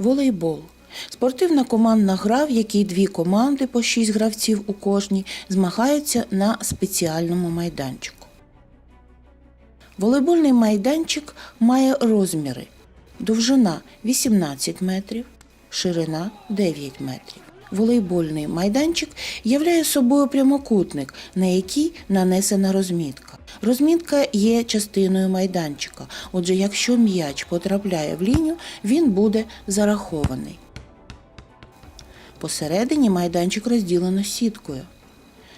Волейбол. Спортивна командна гра, в якій дві команди по шість гравців у кожній змагаються на спеціальному майданчику. Волейбольний майданчик має розміри: довжина 18 метрів, ширина 9 метрів. Волейбольний майданчик являє собою прямокутник, на який нанесена розмітка. Розмітка є частиною майданчика. Отже, якщо м'яч потрапляє в лінію, він буде зарахований. Посередині майданчик розділено сіткою.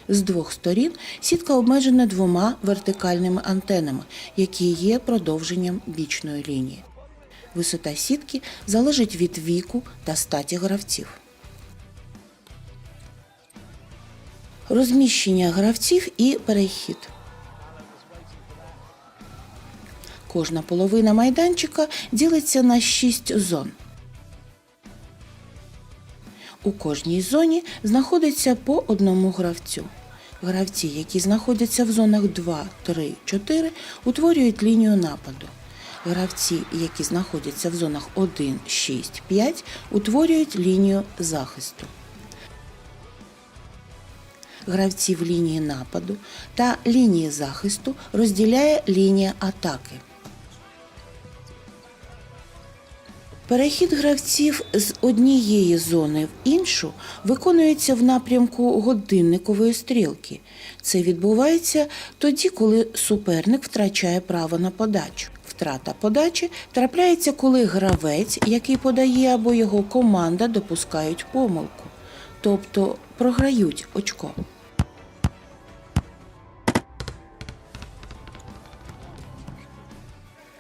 З двох сторін сітка обмежена двома вертикальними антенами, які є продовженням бічної лінії. Висота сітки залежить від віку та статі гравців. Розміщення гравців і перехід. Кожна половина майданчика ділиться на 6 зон. У кожній зоні знаходиться по одному гравцю. Гравці, які знаходяться в зонах 2, 3, 4, утворюють лінію нападу. Гравці, які знаходяться в зонах 1, 6, 5, утворюють лінію захисту. Гравців лінії нападу та лінії захисту розділяє лінія атаки. Перехід гравців з однієї зони в іншу виконується в напрямку годинникової стрілки. Це відбувається тоді, коли суперник втрачає право на подачу. Втрата подачі трапляється, коли гравець, який подає, або його команда допускають помилку, тобто програють очко.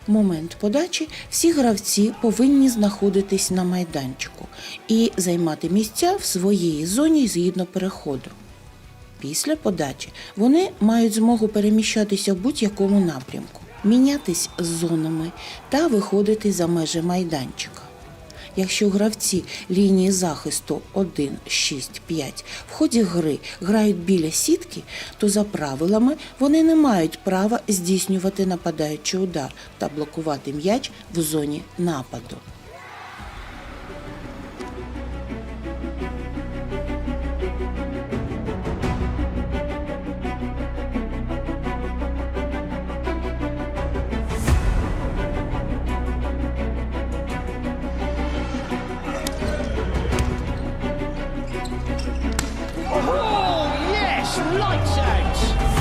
Момент подачі всі гравці повинні знаходитись на майданчику і займати місця в своїй зоні згідно переходу. Після подачі вони мають змогу переміщатися в будь-якому напрямку, мінятись з зонами та виходити за межі майданчика. Якщо гравці лінії захисту 1, 6, 5 в ході гри грають біля сітки, то за правилами вони не мають права здійснювати нападаючий удар та блокувати м'яч в зоні нападу. lights out.